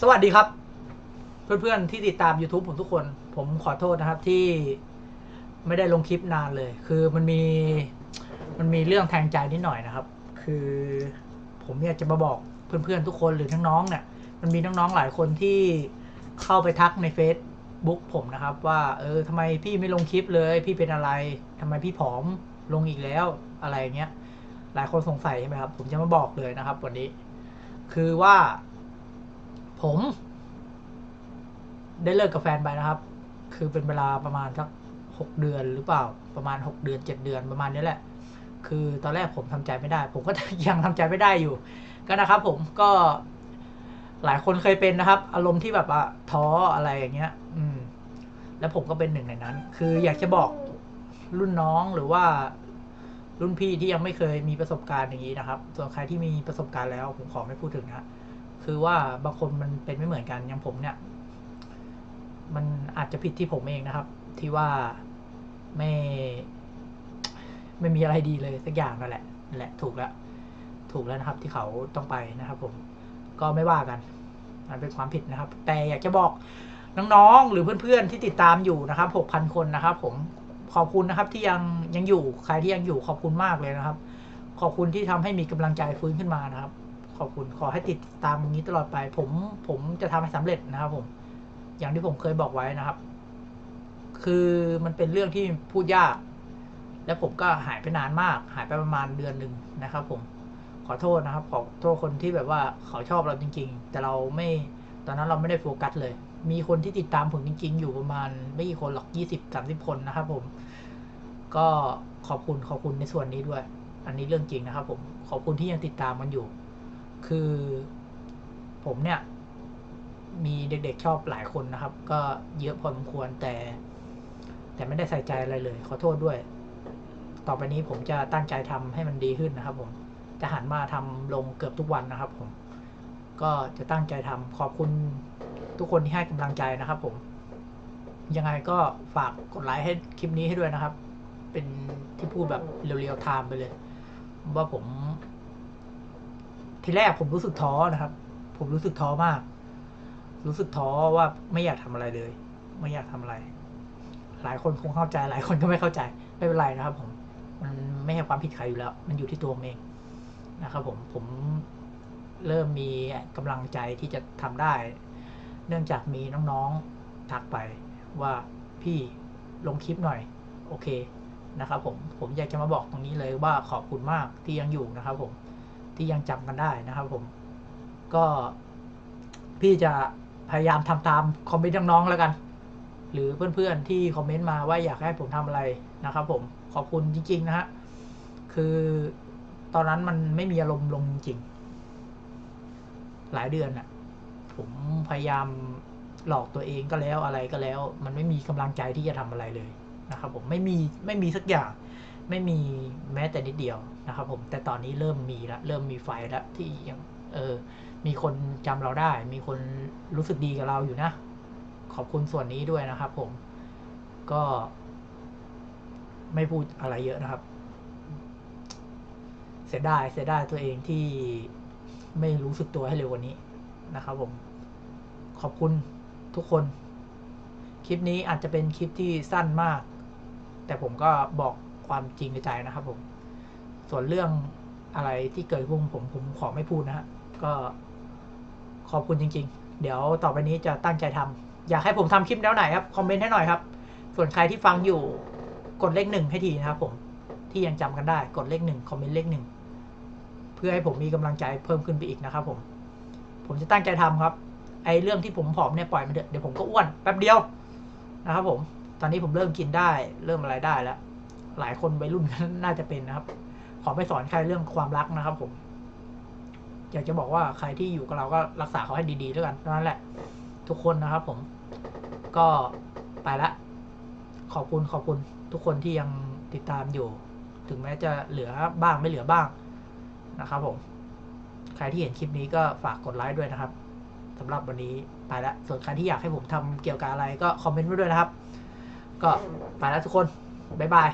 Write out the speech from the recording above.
สวัสดีครับ เพื่อนๆที่ติดตาม YouTube ผมทุกคน ผมขอโทษนะครับที่ไม่ได้ลงคลิปนานเลย คือมันมีมันมีเรื่องแทงใจนิดหน่อยนะครับ คือผมอยากจะมาบอกเพื่อนๆทุกคนหรือน้องๆเนี่ยมันมีน้องๆหลายคนที่เข้าไปทักในเฟซบุ๊กผมนะครับ ว่าเออทำไมพี่ไม่ลงคลิปเลย พี่เป็นอะไรทำไมพี่ผอมลงอีกแล้วอะไรเงี้ยหลายคนสงสัยใช่ไหมครับ ผมจะมาบอกเลยนะครับ วันนี้ คือว่า ผม ได้เลิกกับแฟนไปนะครับ คือเป็นเวลาประมาณสักหกเดือนหรือเปล่า ประมาณหกเดือนเจ็ดเดือนประมาณนี้แหละ คือตอนแรกผมทำใจไม่ได้ ผมก็ยังทำใจไม่ได้อยู่ ก็นะครับ ผมก็ หลายคนเคยเป็นนะครับ อารมณ์ที่แบบว่าท้ออะไรอย่างเงี้ย อืม แล้วผมก็เป็นหนึ่งในนั้น คืออยากจะบอกรุ่นน้องหรือว่ารุ่นพี่ที่ยังไม่เคยมีประสบการณ์อย่างนี้นะครับ ส่วนใครที่มีประสบการณ์แล้วผมขอไม่พูดถึงนะ คือว่าบางคนมันเป็นไม่เหมือนกันอย่างผมเนี่ย มันอาจจะผิดที่ผมเองนะครับ ที่ว่าไม่ ไม่มีอะไรดีเลยสักอย่างนั่นแหละนั่นแหละ ถูกแล้ว ถูกแล้วนะครับ ที่เขาต้องไปนะครับ ผมก็ไม่ว่ากันมันเป็นความผิดนะครับ แต่อยากจะบอกน้องๆ หรือเพื่อนๆ ที่ติดตามอยู่นะครับหกพันคนนะครับ ผม ขอบคุณนะครับ ที่ยังยังอยู่ ใครที่ยังอยู่ขอบคุณมากเลยนะครับ ขอบคุณที่ทำให้มีกำลังใจฟื้นขึ้นมานะครับ อบคุณขอให้ติดตามอย่างนี้ตลอดไป ผมผมจะทำให้สำเร็จนะครับผม อย่างที่ผมเคยบอกไว้นะครับ คือมันเป็นเรื่องที่พูดยาก และผมก็หายไปนานมาก หายไปประมาณเดือนหนึ่งนะครับ ผม ขอโทษนะครับ ขอโทษคนที่แบบว่าเขาชอบเราจริง ๆ แต่เราไม่ตอนนั้นเราไม่ได้โฟกัสเลย มีคนที่ติดตามผมจริง ๆ อยู่ประมาณ ไม่กี่คนหรอกยี่สิบสามสิบคนนะครับ ผม ก็ขอบคุณขอบคุณในส่วนนี้ด้วย อันนี้เรื่องจริงนะครับ ผมขอบคุณที่ยังติดตามมันอยู่ คือผมเนี่ย มีเด็กๆชอบหลายคนนะครับ ก็เยอะพอสมควรแต่ แต่ไม่ได้ใส่ใจอะไรเลย ขอโทษด้วย ต่อไปนี้ผมจะตั้งใจทำให้มันดีขึ้นนะครับ ผมจะหันมาทำลงเกือบทุกวันนะครับ ผม ก็จะตั้งใจทำขอบคุณทุกคนที่ให้กำลังใจนะครับ ผม ยังไงก็ฝากกดไลค์ให้คลิปนี้ให้ด้วยนะครับ เป็นที่พูดแบบเรียวๆไทม์ไปเลย ว่าผม ทีแรกผมรู้สึกท้อนะครับ ผมรู้สึกท้อมาก รู้สึกท้อว่าไม่อยากทำอะไรเลย ไม่อยากทำอะไร หลายคนคงเข้าใจ หลายคนก็ไม่เข้าใจ ไม่เป็นไรนะครับ ผม มันไม่ใช่ความผิดใครอยู่แล้ว มันอยู่ที่ตัวผมเองนะครับผมผมเริ่มมีกำลังใจที่จะทำได้ เนื่องจากมีน้องๆทักไปว่าพี่ลงคลิปหน่อย โอเคนะครับผมผมอยากจะมาบอกตรงนี้เลยว่าขอบคุณมากที่ยังอยู่นะครับผม ที่ยังจำกันได้นะครับผม ก็พี่จะพยายามทำตามคอมเมนต์น้องๆแล้วกัน หรือเพื่อนๆที่คอมเมนต์มาว่าอยากให้ผมทำอะไรนะครับผมขอบคุณจริงๆนะฮะคือตอนนั้นมันไม่มีอารมณ์ลงจริง หลายเดือนน่ะผมพยายามหลอกตัวเองก็แล้วอะไรก็แล้ว มันไม่มีกำลังใจที่จะทำอะไรเลยนะครับผมไม่มีไม่มีสักอย่าง ไม่มีแม้แต่นิดเดียวนะครับผมแต่ตอนนี้เริ่มมีแล้วเริ่มมีไฟแล้วที่ยังเออมีคนจำเราได้ มีคนรู้สึกดีกับเราอยู่นะ ขอบคุณส่วนนี้ด้วยนะครับ ผมก็ ไม่พูดอะไรเยอะนะครับ เสียดายเสียดายตัวเองที่ไม่รู้สึกตัวให้เร็วกว่านี้นะครับ ผม ขอบคุณทุกคน คลิปนี้อาจจะเป็นคลิปที่สั้นมาก แต่ผมก็บอก ความจริงในใจนะครับ ผม ส่วนเรื่องอะไรที่เกิดขึ้นผมผมขอไม่พูดนะฮะก็ขอบคุณจริง ๆ เดี๋ยวต่อไปนี้จะตั้งใจทำอยากให้ผมทำคลิปแนวไหนครับคอมเมนต์ให้หน่อยครับ ส่วนใครที่ฟังอยู่กดเลขหนึ่งให้ทีนะครับ ผมที่ยังจำกันได้กดเลขหนึ่งคอมเมนต์เลขหนึ่งเพื่อให้ผมมีกำลังใจเพิ่มขึ้นไปอีกนะครับผมผมจะตั้งใจทำครับ ไอ้เรื่องที่ผมผอมเนี่ยปล่อยมันเถอะเดี๋ยวผมก็อ้วนแป๊บเดียวนะครับผม ตอนนี้ผมเริ่มกินได้ เริ่มอะไรได้แล้ว หลายคนวัยรุ่นน่าจะเป็นนะครับ ขอไม่สอนใครเรื่องความรักนะครับ ผม อยากจะบอกว่าใครที่อยู่กับเราก็รักษาเขาให้ดีๆด้วยกันนั้นแหละ ทุกคนนะครับ ผม ก็ไปละ ขอบคุณขอบคุณ ทุกคนที่ยังติดตามอยู่ ถึงแม้จะเหลือบ้างไม่เหลือบ้างนะครับ ผม ใครที่เห็นคลิปนี้ก็ฝากกดไลค์ด้วยนะครับสำหรับวันนี้ไปละส่วนใครที่อยากให้ผมทำเกี่ยวกับอะไรก็คอมเมนต์ไว้ด้วยนะครับ ก็ไปล้วทุกคน บ๊ายบาย